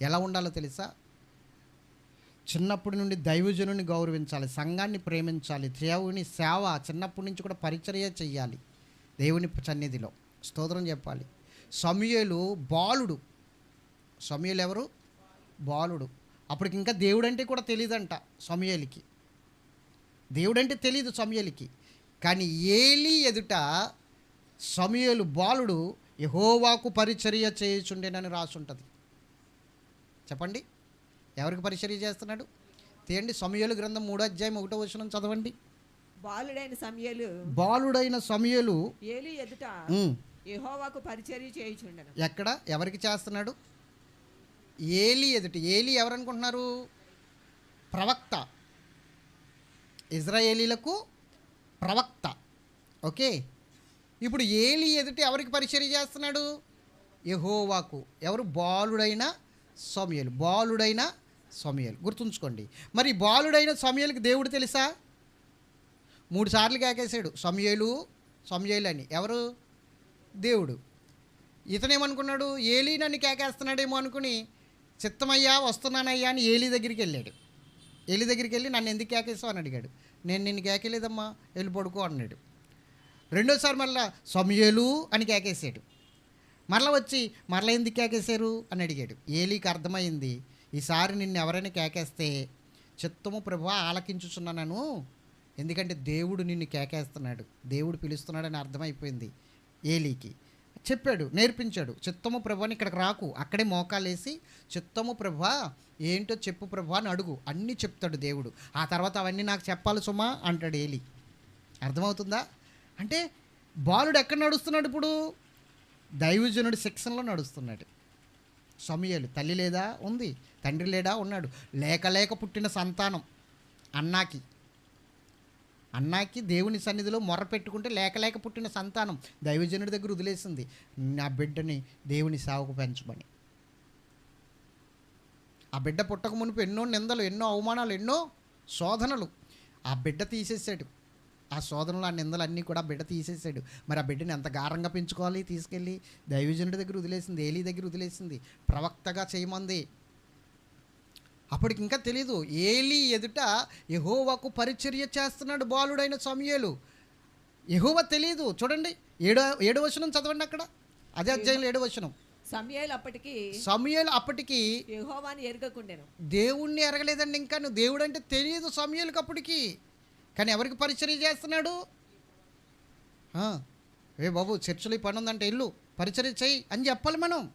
ఎలా ఉండాలో తెలుసా? చిన్నప్పటి నుండి దైవజనుని గౌరవించాలి సంఘాన్ని ప్రేమించాలి దేవుని సేవ చిన్నప్పటి నుంచి కూడా పరిచర్య చెయ్యాలి దేవుని సన్నిధిలో. స్తోత్రం చెప్పాలి. సమయలు బాలుడు. సమయలు ఎవరు? బాలుడు. అప్పటికి ఇంకా దేవుడంటే కూడా తెలియదంట సమయలికి. దేవుడంటే తెలియదు సమయలికి. కానీ ఏలి ఎదుట సమయలు బాలుడు యహోవాకు పరిచర్య చేయుచుండేనని రాసుంటుంది. చెప్పండి. ఎవరికి పరిచర్య చేస్తున్నాడు? తీయండి. సమయలు గ్రంథం మూడో అధ్యాయం ఒకటో వచనం చదవండి. బాలుడైన సమయలు. బాలుడైన సమయలు ఏలి ఎదుట యెహోవాకు పరిచర్య చేయుచుండెను. ఎక్కడ? ఎవరికి చేస్తున్నాడు? ఏలి ఎదుటి. ఏలి ఎవరనుకుంటున్నారు? ప్రవక్త. ఇజ్రాయేలీలకు ప్రవక్త. ఓకే? ఇప్పుడు ఏలి ఎదుటి ఎవరికి పరిచర్య చేస్తున్నాడు? యెహోవాకు. ఎవరు? బాలుడైన సమయలు. బాలుడైన సమయలు. గుర్తుంచుకోండి. మరి బాలుడైన సమయలకు దేవుడు తెలుసా? మూడు సార్లు కేకేశాడు. సమయలు సమయలు అని. ఎవరు? దేవుడు. ఇతనేమనుకున్నాడు? ఏలీ నన్ను కేకేస్తున్నాడేమో అనుకుని చిత్తమయ్యా వస్తున్నానయ్యా అని ఏలీ దగ్గరికి వెళ్ళాడు. ఏలీ దగ్గరికి వెళ్ళి నన్ను ఎందుకు కేకేస్తావు అని అడిగాడు. నేను నిన్ను కేకలేదమ్మా వెళ్ళి పడుకో అన్నాడు. రెండోసారి మళ్ళా సమయలు అని కేకేశాడు. మరలా వచ్చి మరలా ఎందుకు కేకేశారు? అని అడిగాడు. ఏలీకి అర్థమైంది ఈసారి నిన్ను ఎవరైనా కేకేస్తే చిత్తము ప్రభు ఆలకించుచున్నాను ఎందుకంటే దేవుడు నిన్ను కేకేస్తున్నాడు. దేవుడు పిలుస్తున్నాడని అర్థమైపోయింది ఏలీకి. చెప్పాడు నేర్పించాడు. చిత్తము ప్రభు అని ఇక్కడికి రాకు అక్కడే మోకాలేసి చిత్తము ప్రభు ఏంటో చెప్పు ప్రభు అని అడుగు. అన్నీ చెప్తాడు దేవుడు. ఆ తర్వాత అవన్నీ నాకు చెప్పాలి సుమా అంటాడు ఏలి. అర్థమవుతుందా? అంటే బాలుడు ఎక్కడ నడుస్తున్నాడు ఇప్పుడు? దైవజనుడి శిక్షణలో నడుస్తున్నాడు. సమయాలు తల్లి లేదా ఉంది తండ్రి లేడా ఉన్నాడు. లేక లేక పుట్టిన సంతానం అన్నాకి. అన్నాకి దేవుని సన్నిధిలో మొర్ర పెట్టుకుంటే లేక లేక పుట్టిన సంతానం దైవజనుడి దగ్గర వదిలేసింది. నా బిడ్డని దేవుని సాగుకు పెంచమని. ఆ బిడ్డ పుట్టక మునుపు ఎన్నో నిందలు ఎన్నో అవమానాలు ఎన్నో శోధనలు ఆ బిడ్డ తీసేసాడు. ఆ శోధనలు ఆ నిందలు అన్నీ కూడా బిడ్డ తీసేసాడు. మరి ఆ బిడ్డని ఎంత గారంగా పెంచుకోవాలి? తీసుకెళ్ళి దైవజనుడి దగ్గర వదిలేసింది ఏలీ దగ్గర వదిలేసింది ప్రవక్తగా చేయమంది. అప్పటికి ఇంకా తెలియదు ఏలీ ఎదుట యహోవాకు పరిచర్య చేస్తున్నాడు బాలుడైన సమయలు. యహోవా తెలియదు చూడండి ఏడో ఏడో వచనం చదవండి అక్కడ. అదే అధ్యాయంలో ఏడో వచనం. సమయాలు అప్పటికి సమయలు అప్పటికి యెహోవాని ఎరగకుండెను. దేవుణ్ణి ఎరగలేదండి ఇంకా. నువ్వు దేవుడు అంటే తెలియదు సమయాలకు అప్పటికి. కానీ ఎవరికి పరిచర్య చేస్తున్నాడు? ఏ బాబు చర్చిలో ఈ పని ఉందంటే ఇల్లు పరిచర్య చేయి అని చెప్పాలి మనం.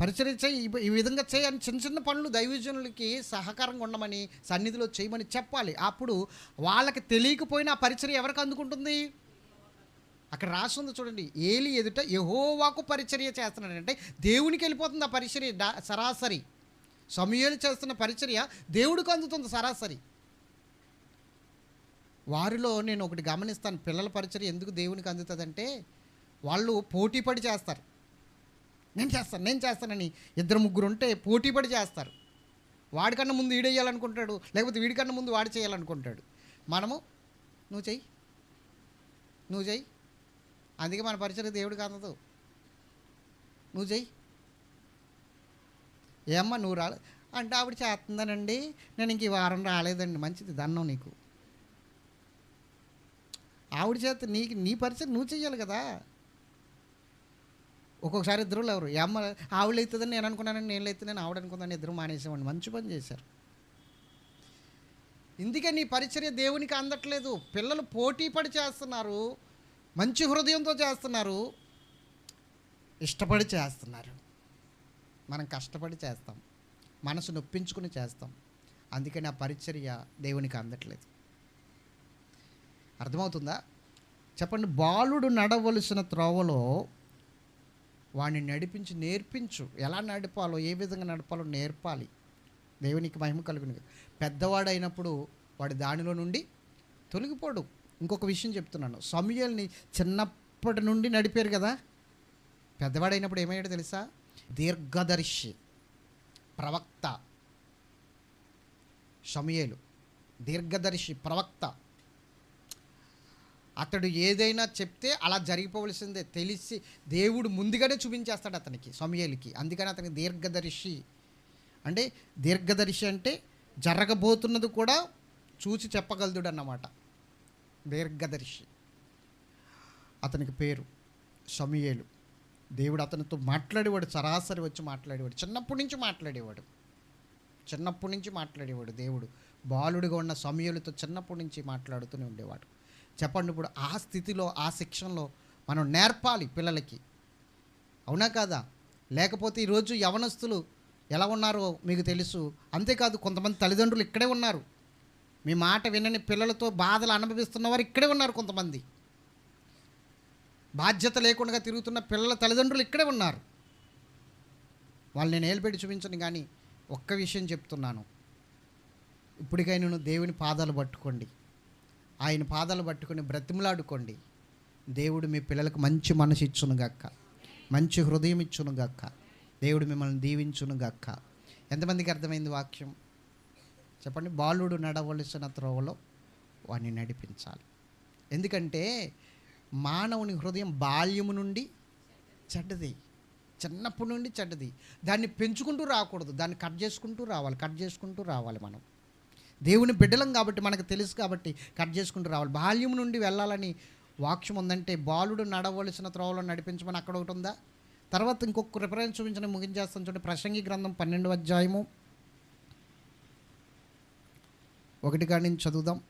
పరిచర్య చేయి ఈ- విధంగా చేయి అని చిన్న చిన్న పనులు దైవజనులకి సహకారంగా ఉండమని సన్నిధిలో చేయమని చెప్పాలి. అప్పుడు వాళ్ళకి తెలియకపోయినా ఆ పరిచర్య ఎవరికి అందుకుంటుంది? అక్కడ రాస్తుంది చూడండి ఏలి ఎదుట యహోవాకు పరిచర్య చేస్తున్నాడంటే దేవునికి వెళ్ళిపోతుంది ఆ పరిచర్య సరాసరి. సమయాలు చేస్తున్న పరిచర్య దేవుడికి అందుతుంది సరాసరి. వారిలో నేను ఒకటి గమనిస్తాను పిల్లల పరిచర్య ఎందుకు దేవునికి అందుతుందంటే వాళ్ళు పోటీ పడి చేస్తారు. నేను చేస్తాను నేను చేస్తానని ఇద్దరు ముగ్గురు ఉంటే పోటీ పడి చేస్తారు. వాడికన్నా ముందు ఈడేయాలనుకుంటాడు లేకపోతే వీడికన్నా ముందు వాడు చేయాలనుకుంటాడు. మనము నువ్వు చెయ్యి. నువ్వు చెయ్యి. అందుకే మన పరిచయం దేవుడికి అందదు. నువ్వు చెయ్యి. ఏమ్మా నువ్వు రాలే. అంటే ఆవిడ చేస్తుందనండి. నేను ఇంక ఈ వారం రాలేదండి. మంచిది దన్నం నీకు. ఆవిడ చేత నీకు నీ పరిచయం నువ్వు చెయ్యాలి కదా. ఒక్కొక్కసారి ఇద్దరు ఎవరు ఏమ్మ ఆవిడ అవుతుందని నేను అనుకున్నానని నేను అవుతుందని ఆవిడ అనుకున్నాను ఇద్దరు మానేసేవాడిని మంచి పని చేశారు. ఇందుకే నీ పరిచర్య దేవునికి అందట్లేదు. పిల్లలు పోటీ పడి చేస్తున్నారు. మంచి హృదయంతో చేస్తున్నారు. ఇష్టపడి చేస్తున్నారు. మనం కష్టపడి చేస్తాం. మనసు నొప్పించుకుని చేస్తాం. అందుకని ఆ పరిచర్య దేవునికి అందట్లేదు. అర్థమవుతుందా? చెప్పండి బాలుడు నడవలసిన త్రోవలో వాడిని నడిపించి నేర్పించు. ఎలా నడపాలో ఏ విధంగా నడపాలో నేర్పాలి. దేవునికి మహిమ కలుగును. పెద్దవాడైనప్పుడు వాడి దానిలో నుండి తొలగిపోడు. ఇంకొక విషయం చెప్తున్నాను. సమయల్ని చిన్నప్పటి నుండి నడిపారు కదా? పెద్దవాడైనప్పుడు ఏమయ్యాడో తెలుసా? దీర్ఘదర్శి ప్రవక్త సమయలు దీర్ఘదర్శి ప్రవక్త. అతడు ఏదైనా చెప్తే అలా జరిగిపోవలసిందే. తెలిసి దేవుడు ముందుగానే చూపించేస్తాడు అతనికి సమయలకి అందుకని అతనికి దీర్ఘదర్శి. అంటే దీర్ఘదర్శి అంటే జరగబోతున్నది కూడా చూసి చెప్పగలదుడు అన్నమాట దీర్ఘదర్శి. అతనికి పేరు సమయేలు దేవుడు అతనితో మాట్లాడేవాడు సరాసరి వచ్చి మాట్లాడేవాడు చిన్నప్పటి నుంచి మాట్లాడేవాడు. చిన్నప్పటి నుంచి మాట్లాడేవాడు దేవుడు. బాలుడిగా ఉన్న సమయలతో చిన్నప్పటి నుంచి మాట్లాడుతూనే ఉండేవాడు. చెప్పండి ఇప్పుడు ఆ స్థితిలో ఆ శిక్షణలో మనం నేర్పాలి పిల్లలకి. అవునా కాదా? లేకపోతే ఈరోజు యవనస్తులు ఎలా ఉన్నారో మీకు తెలుసు. అంతేకాదు కొంతమంది తల్లిదండ్రులు ఇక్కడే ఉన్నారు. మీ మాట వినని పిల్లలతో బాధలు అనుభవిస్తున్న వారు ఇక్కడే ఉన్నారు కొంతమంది. బాధ్యత లేకుండా తిరుగుతున్న పిల్లల తల్లిదండ్రులు ఇక్కడే ఉన్నారు. వాళ్ళు నేను ఏలుపెట్టి చూపించను కానీ ఒక్క విషయం చెప్తున్నాను. ఇప్పటికైనా నువ్వు దేవుని పాదాలు పట్టుకోండి. ఆయన పాదాలు పట్టుకొని బ్రతిమలాడుకోండి. దేవుడు మీ పిల్లలకు మంచి మనసు ఇచ్చునుగాక మంచి హృదయం ఇచ్చును గక్క దేవుడు మిమ్మల్ని దీవించును గక్క ఎంతమందికి అర్థమైంది వాక్యం? చెప్పండి. బాలుడు నడవలసిన త్రోవలో వాడిని నడిపించాలి. ఎందుకంటే మానవుని హృదయం బాల్యము నుండి చెడ్డది. చిన్నప్పటి నుండి చెడ్డది. దాన్ని పెంచుకుంటూ రాకూడదు. దాన్ని కట్ చేసుకుంటూ రావాలి. కట్ చేసుకుంటూ రావాలి మనం. దేవుని బిడ్డలం కాబట్టి మనకు తెలుసు కాబట్టి కట్ చేసుకుంటూ రావాలి. బాల్యం నుండి వెళ్ళాలని వాక్యం ఉందంటే బాలుడు నడవలసిన త్రోవలో నడిపించమని అక్కడ ఒకటి ఉందా? తర్వాత ఇంకొక రిఫరెన్స్ చూపించిన ముగించేస్తాను చూడండి. ప్రసంగి గ్రంథం పన్నెండు అధ్యాయము. ఒకటి కాడి నుంచి చదువుదాం.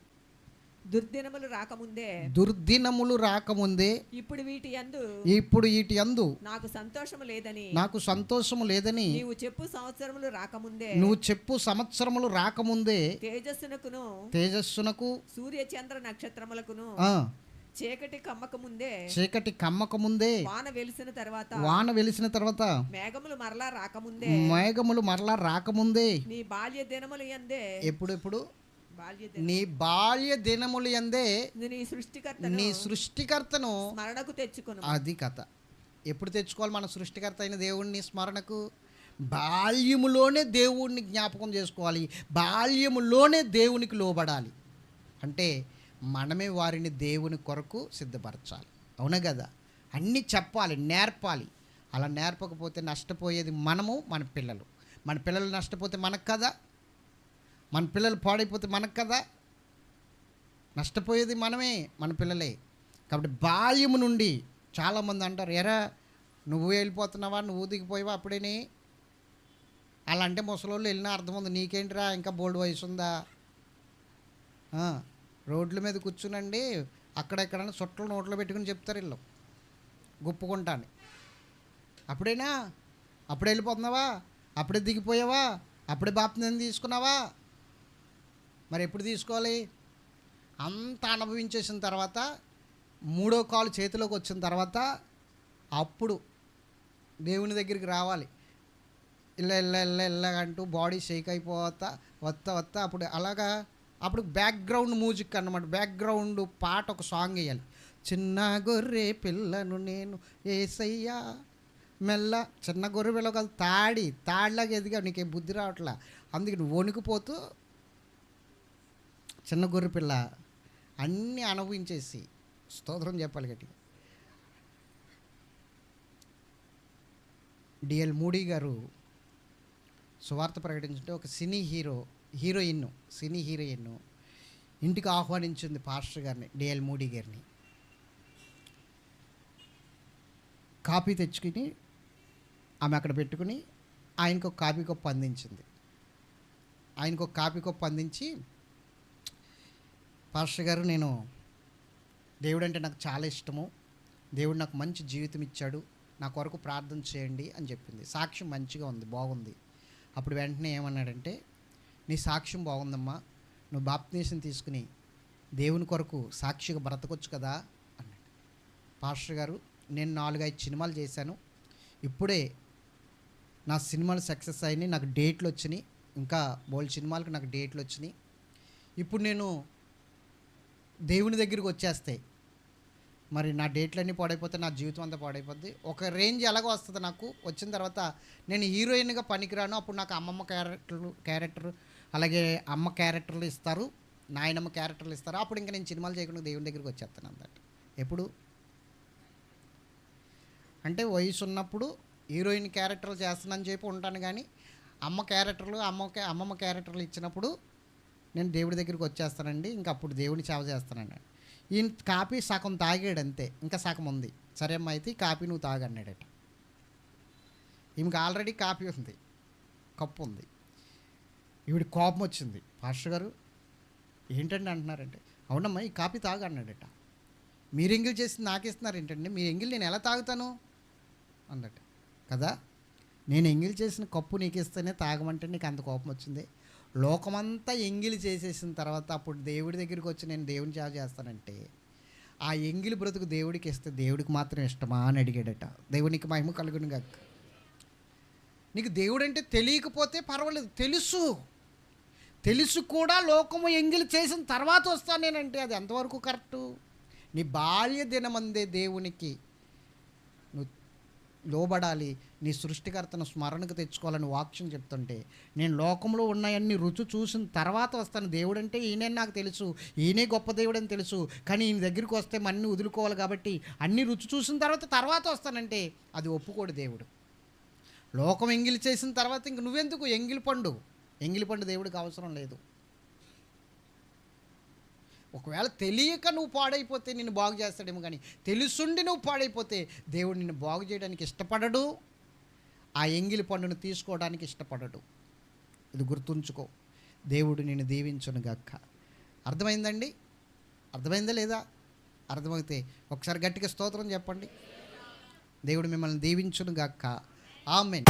దుర్దినములు రాకముందే దుర్దినములు రాకముందే ఇప్పుడు వీటి యందు ఇప్పుడు వీటి అందు నాకు సంతోషము లేదని నాకు సంతోషము లేదని నీవు చెప్పు సంవత్సరములు రాకముందే నువ్వు చెప్పు సంవత్సరములు రాకముందే తేజస్సునకును తేజస్సునకు సూర్య చంద్ర నక్షత్రములకును చీకటి కమ్మక ముందే చీకటి కమ్మక ముందే వాన వెలిసిన తర్వాత వాన వెలిసిన తర్వాత మేఘములు మరలా రాకముందే మేఘములు మరలా రాకముందే నీ బాల్య దినములు ఎందే ఎప్పుడెప్పుడు? నీ బాల్య దినములు ఎందే నీ సృష్టికర్తను నీ సృష్టికర్తను స్మరణకు తెచ్చుకును అది కథ. ఎప్పుడు తెచ్చుకోవాలి మన సృష్టికర్త అయిన దేవుణ్ణి స్మరణకు? బాల్యములోనే దేవుణ్ణి జ్ఞాపకం చేసుకోవాలి. బాల్యములోనే దేవునికి లోబడాలి. అంటే మనమే వారిని దేవుని కొరకు సిద్ధపరచాలి. అవునా కదా? అన్నీ చెప్పాలి నేర్పాలి. అలా నేర్పకపోతే నష్టపోయేది మనము మన పిల్లలు. మన పిల్లలు నష్టపోతే మనకు కదా? మన పిల్లలు పాడైపోతే మనకు కదా. నష్టపోయేది మనమే మన పిల్లలే. కాబట్టి బాల్యము నుండి చాలామంది అంటారు ఎరా నువ్వు వెళ్ళిపోతున్నావా నువ్వు దిగిపోయావా అప్పుడేనే? అలా అంటే ముసలోళ్ళు వెళ్ళినా అర్థం ఉంది నీకేంటిరా ఇంకా బోల్డ్ వయసు ఉందా? రోడ్ల మీద కూర్చునండి అక్కడెక్కడన్నా చుట్టలు నోట్లో పెట్టుకుని చెప్తారు వీళ్ళు. గుప్పుకుంటాను. అప్పుడేనా? అప్పుడే వెళ్ళిపోతున్నావా? అప్పుడే దిగిపోయావా? అప్పుడే బాప్తిని తీసుకున్నావా? మరి ఎప్పుడు తీసుకోవాలి? అంత అనుభవించేసిన తర్వాత మూడో కాలు చేతిలోకి వచ్చిన తర్వాత అప్పుడు దేవుని దగ్గరికి రావాలి. ఇల్ల ఇల్ల ఇల్ల ఇల్ల అంటూ బాడీ షేక్ అయిపోతా వస్తా వత్త అప్పుడు అలాగా అప్పుడు బ్యాక్గ్రౌండ్ మ్యూజిక్ అన్నమాట. బ్యాక్గ్రౌండ్ పాట ఒక సాంగ్ వేయాలి. చిన్న గొర్రె పిల్లను నేను ఏసయ్యా మెల్ల చిన్న గొర్రె పిల్ల కాదు తాడి తాడిలాగా ఎదిగా నీకేం బుద్ధి రావట్లా? అందుకే నువ్వు వణికిపోతూ చిన్న గొర్రె పిల్ల అన్నీ అనుభవించేసి స్తోత్రం చెప్పాలి గట్టిగా. డిఎల్ మూడీ గారు సువార్త ప్రకటించుంటే ఒక cine hero heroine cine heroine ఇంటికి ఆహ్వానించింది పాస్టర్ గారిని డిఎల్ మూడీ గారిని. కాపీ తెచ్చుకుని ఆమె అక్కడ పెట్టుకుని ఆయనకు ఒక కాపీ కప్పు అందించింది. ఆయనకు ఒక కాపీ కప్పు అందించి పాస్టర్ గారు నేను దేవుడు అంటే నాకు చాలా ఇష్టము. దేవుడు నాకు మంచి జీవితం ఇచ్చాడు. నా కొరకు ప్రార్థన చేయండి అని చెప్పింది. సాక్ష్యం మంచిగా ఉంది బాగుంది. అప్పుడు వెంటనే ఏమన్నాడంటే నీ సాక్ష్యం బాగుందమ్మా. నువ్వు బాప్తీసం తీసుకుని దేవుని కొరకు సాక్షిగా బ్రతకొచ్చు కదా అన్నాడు. పాస్టర్ గారు నేను నాలుగైదు సినిమాలు చేశాను. ఇప్పుడే నా సినిమాలు సక్సెస్ అయినాయి. నాకు డేట్లు వచ్చినాయి. ఇంకా బోల్డ్ సినిమాలకు నాకు డేట్లు వచ్చినాయి. ఇప్పుడు నేను దేవుని దగ్గరికి వచ్చేస్తాయి. మరి నా డేట్లన్నీ పాడైపోతే నా జీవితం అంతా పాడైపోద్ది. ఒక రేంజ్ ఎలాగో వస్తుంది నాకు. వచ్చిన తర్వాత నేను హీరోయిన్గా పనికిరాను. అప్పుడు నాకు అమ్మమ్మ క్యారెక్టర్లు క్యారెక్టర్ అలాగే అమ్మ క్యారెక్టర్లు ఇస్తారు. నాయనమ్మ క్యారెక్టర్లు ఇస్తారు. అప్పుడు ఇంకా నేను సినిమాలు చేయకుండా దేవుని దగ్గరికి వచ్చేస్తాను అందట ఎప్పుడు? అంటే వయసు ఉన్నప్పుడు హీరోయిన్ క్యారెక్టర్లు చేస్తానని చెప్పి ఉంటాను కానీ అమ్మ క్యారెక్టర్లు అమ్మ అమ్మమ్మ క్యారెక్టర్లు ఇచ్చినప్పుడు నేను దేవుడి దగ్గరికి వచ్చేస్తానండి ఇంకా అప్పుడు దేవుడిని సేవ చేస్తానండి. ఈయన కాపీ సగం తాగాడు అంతే ఇంకా సగం ఉంది. సరే అమ్మ అయితే ఈ కాపీ నువ్వు తాగన్నాడట ఈమెకి ఆల్రెడీ కాపీ ఉంది కప్పు ఉంది. ఈవిడ కోపం వచ్చింది పాస్టర్ గారు ఏంటండి అంటున్నారంటే అవునమ్మా ఈ కాపీ తాగు అన్నాడట. మీరు ఎంగిల్ చేసి నాకిస్తున్నారు ఏంటండి? మీరు ఎంగిల్ నేను ఎలా తాగుతాను? అన్నట్ట. కదా నేను ఎంగిల్ చేసిన కప్పు నీకు ఇస్తేనే తాగమంటే నీకు అంత కోపం వచ్చింది. లోకమంతా ఎంగిలి చేసేసిన తర్వాత అప్పుడు దేవుడి దగ్గరికి వచ్చి నేను దేవుని సేవ చేస్తానంటే ఆ ఎంగిలి బ్రతుకు దేవుడికి ఇస్తే దేవుడికి మాత్రం ఇష్టమా అని అడిగాడట. దేవునికి మహిమ కలుగును గక్క నీకు దేవుడు అంటే తెలియకపోతే పర్వాలేదు తెలుసు. తెలుసు కూడా లోకము ఎంగిలి చేసిన తర్వాత వస్తాను నేనంటే అది ఎంతవరకు కరెక్టు? నీ బాల్య దినమందే దేవునికి లోబడాలి. నీ సృష్టికర్తను స్మరణకు తెచ్చుకోవాలని వాక్యం చెప్తుంటే నేను లోకంలో ఉన్నాయన్ని రుచి చూసిన తర్వాత వస్తాను. దేవుడు అంటే ఈయనే నాకు తెలుసు. ఈయనే గొప్ప దేవుడని తెలుసు. కానీ ఈయన దగ్గరికి వస్తే మన్ని వదులుకోవాలి కాబట్టి అన్ని రుచి చూసిన తర్వాత తర్వాత వస్తానంటే అది ఒప్పుకోడు దేవుడు. లోకం ఎంగిలి చేసిన తర్వాత ఇంక నువ్వెందుకు? ఎంగిలి పండు. ఎంగిలి పండు దేవుడికి అవసరం లేదు. ఒకవేళ తెలియక నువ్వు పాడైపోతే నిన్ను బాగు చేస్తాడేమో కానీ తెలుసుండి నువ్వు పాడైపోతే దేవుడు నిన్ను బాగు చేయడానికి ఇష్టపడడు. ఆ ఎంగిలి పండును తీసుకోవడానికి ఇష్టపడడు. ఇది గుర్తుంచుకో. దేవుడు నిన్ను దీవించును గక్క అర్థమైందండి? అర్థమైందా లేదా? అర్థమైతే ఒకసారి గట్టిగా స్తోత్రం చెప్పండి. దేవుడు మిమ్మల్ని దీవించును గక్క ఆమెన్.